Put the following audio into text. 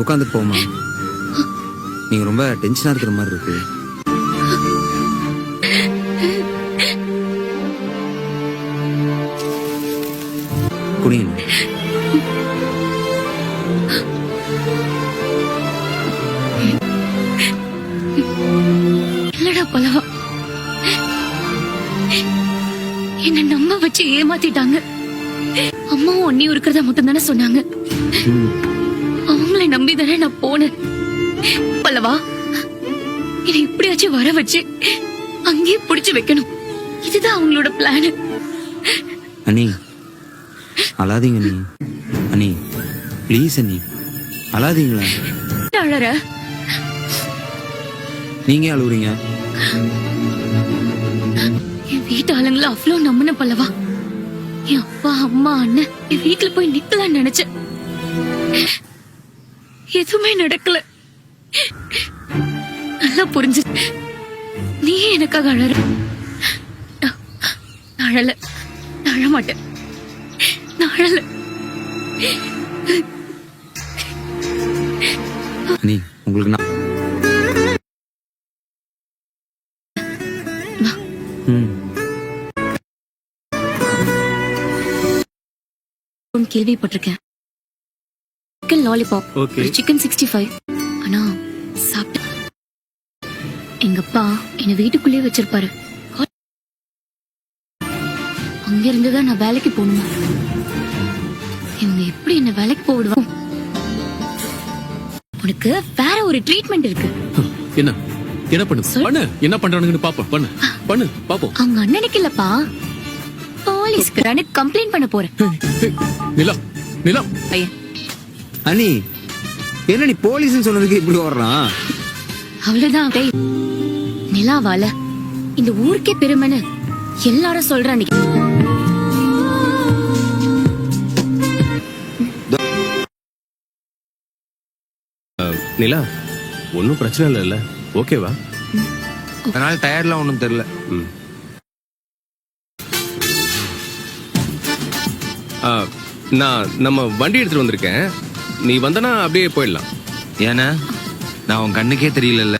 இங்க உட்காந்து போமா நீங்க ரொம்ப டென்ஷனா இருக்கிற மாதிரி இருக்கு. குடிங்க இல்லடா பலவா என்ன நம்ப வச்சு ஏமாத்திட்டாங்க. அம்மாவும் அண்ணியும் இருக்கிறத மட்டும் தானே சொன்னாங்க தானே நான் போனேன்? பல்லவா என்னை இப்படியாச்சும் வர வச்சு அங்கேயே புடிச்சு வைக்கணும். இதுதான் அவங்களோட பிளான் அண்ணி அழாதீங்க அண்ணி. அண்ணி ப்ளீஸ் அண்ணி அழாதீங்களா? அழற. நீங்க அழுவுறீங்க? என் வீட்டு ஆளுங்கள அவ்வளோ நம்பின பல்லவா. என் அப்பா அம்மா அண்ணன் என் வீட்டுல போய் நிக்கலாம்னு நினைச்சேன். எதுவுமே நடக்கல. நல்லா புரிஞ்சு. நீ எனக்காக அழற. அழல. அழ மாட்டேன். அழல. அண்ணி உங்களுக்கு நான் கேள்விப்பட்டிருக்கேன் chicken lollipop okay chicken sixty five ஆனா சாப்பிட்டேன் எங்க அப்பா என்ன வீட்டுக்குள்ளேயே வச்சிருப்பாரு. அங்க இருந்துதான் நான் வேலைக்கு போகணுமா? இவங்க எப்படி என்ன வேலைக்கு போடுவாங்க உனக்கு வேற ஒரு ட்ரீட்மெண்ட் இருக்கு. என்ன? என்ன பண்ணு? பண்ணு. என்ன பண்றானுங்கன்னு பாப்போம். பண்ணு. பண்ணு. பாப்போம். அவங்க அண்ணனுக்கு இல்லப்பா. போலீஸ்க்கு கம்ப்ளைண்ட் பண்ண போறேன். ஏய், நிலா நிலா. பையன். அண்ணி என்ன நீ போலீஸ்னு சொன்னதுக்கு இப்படி ஓடுறான் அவ்வளவுதான் டேய். நிலாவால இந்த ஊருக்கே பெருமைன்னு எல்லாரும் சொல்றான் அன்னைக்கு நிலா ஒன்றும் பிரச்சனை இல்லைல்ல. ஓகேவா அதனால டயர்ட்லாம் ஒன்றும் தெரியல. ம். ஆ, நான் நம்ம வண்டி எடுத்துட்டு வந்திருக்கேன். நீ வந்தனா அப்படியே போயிடலாம். ஏன்னா நான் உன் கண்ணுக்கே தெரியல